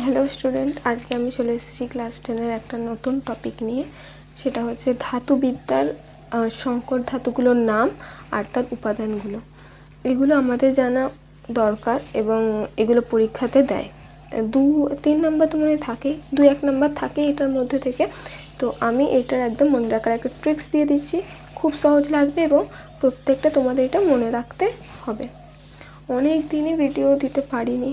Hello student আজকে আমি চলে এসেছি ক্লাস টেনের একটা নতুন টপিক নিয়ে। সেটা হচ্ছে ধাতুবিদ্যার সংকর ধাতুগুলোর নাম আর তার উপাদানগুলো। এগুলো আমাদের জানা দরকার এবং এগুলো পরীক্ষাতে দেয়। দু, তিন নাম্বার তো মনে থাকেই দু, এক নাম্বার থাকে এটার মধ্যে থেকে। তো আমি এটার একদম মনে রাখার একটা ট্রিক্স দিয়ে দিচ্ছি। খুব সহজ লাগবে এবং প্রত্যেকটা তোমাদের এটা মনে রাখতে হবে। অনেক দিনই ভিডিও দিতে পারিনি।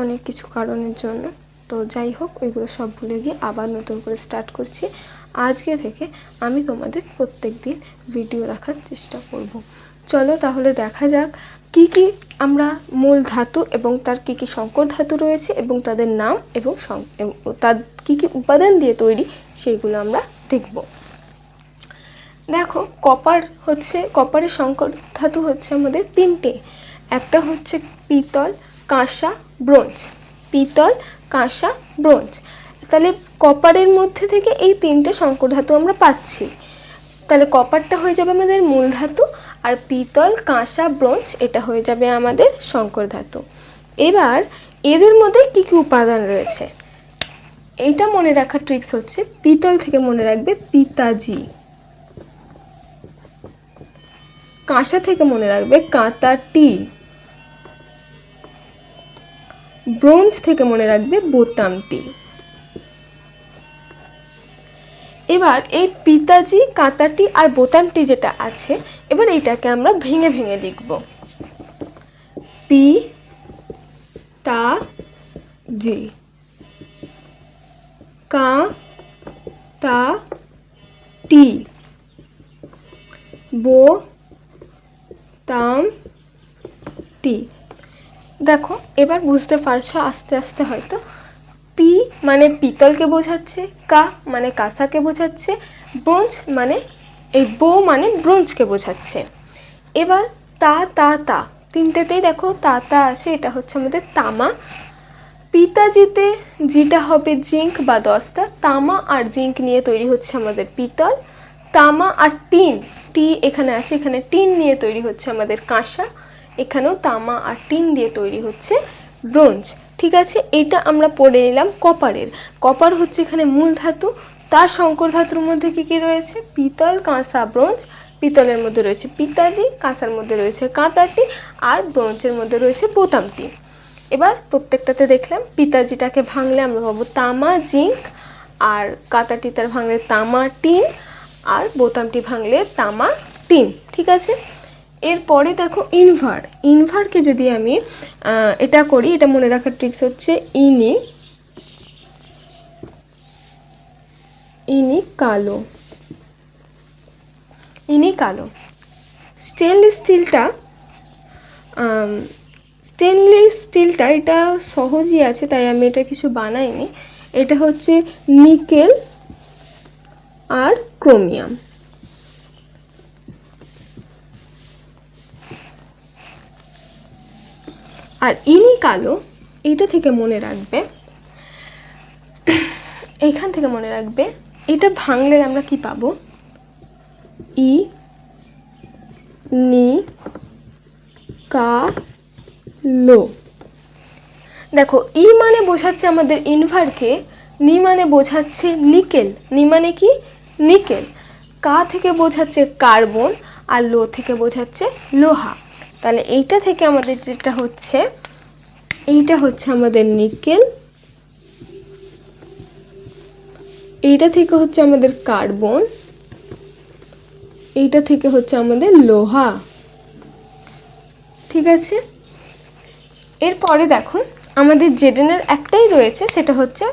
অনেক কিছু কারণের জন্য। তো যাই হোক, ওইগুলো সব ভুলে গিয়ে আবার নতুন করে স্টার্ট করছি। আজকে থেকে আমি তোমাদের প্রত্যেক দিন ভিডিও রাখার চেষ্টা করব। চলো তাহলে দেখা যাক কি কি আমরা মূল ধাতু এবং তার কি কি সংকর ধাতু রয়েছে এবং তাদের নাম এবং তার কি কি উপাদান দিয়ে তৈরি সেইগুলো আমরা দেখব। দেখো, কপার হচ্ছে, কপারের সংকর ধাতু হচ্ছে আমাদের তিনটে। একটা হচ্ছে পিতল, কাঁসা ব্রোঞ্জ, পিতল, কাঁসা, ব্রোঞ্জ। তাহলে কপারের মধ্যে থেকে এই তিনটে শঙ্কর ধাতু আমরা পাচ্ছি। তাহলে কপারটা হয়ে যাবে আমাদের মূল ধাতু আর পিতল, কাঁসা, ব্রোঞ্জ, এটা হয়ে যাবে আমাদের শঙ্কর ধাতু। এবার এদের মধ্যে কী কী উপাদান রয়েছে? এইটা মনে রাখার ট্রিক্স হচ্ছে, পিতল থেকে মনে রাখবে পিতাজি। কাঁসা থেকে মনে রাখবে কাঁতাটি ব্রোঞ্জ থেকে মনে রাখবে বোতামটি। এবার এই পিতাজি, কাঁতাটি আর বোতামটি যেটা আছে, এবার এইটাকে আমরা ভেঙে ভেঙে লিখব। পি, তা, জি। কা, তা, টি। বো, তাম, টি। দেখো, এবার বুঝতে পারছ আস্তে আস্তে হয়তো। পি মানে পিতলকে বোঝাচ্ছে, কা মানে কাঁসাকে বোঝাচ্ছে, ব্রোঞ্জ মানে এই বো মানে ব্রোঞ্জকে বোঝাচ্ছে। এবার তা তা তা, তিনটেতেই দেখো তা তা আছে, এটা হচ্ছে আমাদের তামা। পিতাজিতে যেটা হবে জিঙ্ক বা দস্তা, তামা আর জিঙ্ক নিয়ে তৈরি হচ্ছে আমাদের পিতল। তামা আর টিন, টি এখানে আছে, এখানে টিন নিয়ে তৈরি হচ্ছে আমাদের কাঁসা। এখানেও তামা আর টিন দিয়ে তৈরি হচ্ছে ব্রোঞ্জ। ঠিক আছে, এটা আমরা পড়ে নিলাম কপারের। কপার হচ্ছে এখানে মূল ধাতু। তার শঙ্কর ধাতুর মধ্যে কী কী রয়েছে? পিতল, কাঁসা, ব্রোঞ্জ। পিতলের মধ্যে রয়েছে পিতাজি, কাঁসার মধ্যে রয়েছে কাঁতাটি আর ব্রোঞ্জের মধ্যে রয়েছে বোতামটি। এবার প্রত্যেকটাতে দেখলাম পিতাজিটাকে ভাঙলে আমরা পাবো তামা জিঙ্ক আর কাতাটি তার ভাঙলে তামা, টিন আর বোতামটি ভাঙলে তামা, টিন। ঠিক আছে? এরপরে দেখো ইনভার ইনভারকে যদি আমি এটা করি, এটা মনে রাখার ট্রিক্স হচ্ছে ইনি ইনি কালো। ইনি কালো। স্টেনলেস স্টিলটা স্টেনলেস স্টিলটা এটা সহজই আছে, তাই আমি এটা কিছু বানাইনি। এটা হচ্ছে নিকেল আর ক্রোমিয়াম আর ইনি কালো এটা থেকে মনে রাখবে, এইখান থেকে মনে রাখবে, এটা ভাঙলে আমরা কি পাবো? ই, নি, কা, লো। দেখো, ই মানে বোঝাচ্ছে আমাদের ইনভারকে, নি মানে বোঝাচ্ছে নিকেল। নি মানে কি? নিকেল। কা থেকে বোঝাচ্ছে কার্বন, আর লো থেকে বোঝাচ্ছে লোহা। তাহলে এইটা থেকে আমাদের যেটা হচ্ছে, এইটা হচ্ছে আমাদের নিকেল। এইটা থেকে হচ্ছে আমাদের কার্বন। এইটা থেকে হচ্ছে আমাদের লোহা। ঠিক আছে? এরপরে দেখো, আমাদের জেডেনের একটাই রয়েছে, সেটা হচ্ছে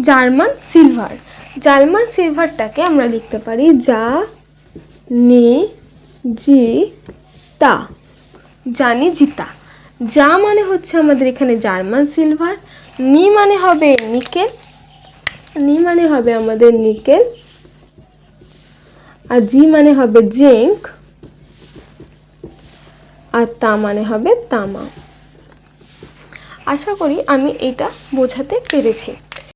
জার্মান সিলভার। জার্মান সিলভারটাকে আমরা লিখতে পারি যা, নি, জি, তা। জানি জিতা। যা মানে হচ্ছে আমাদের এখানে জার্মান সিলভার, নি মানে হবে নিকেল, নি মানে হবে আমাদের নিকেল, আর জি মানে হবে জিঙ্ক, আর তা মানে হবে তামা। আশা করি আমি এটা বোঝাতে পেরেছি।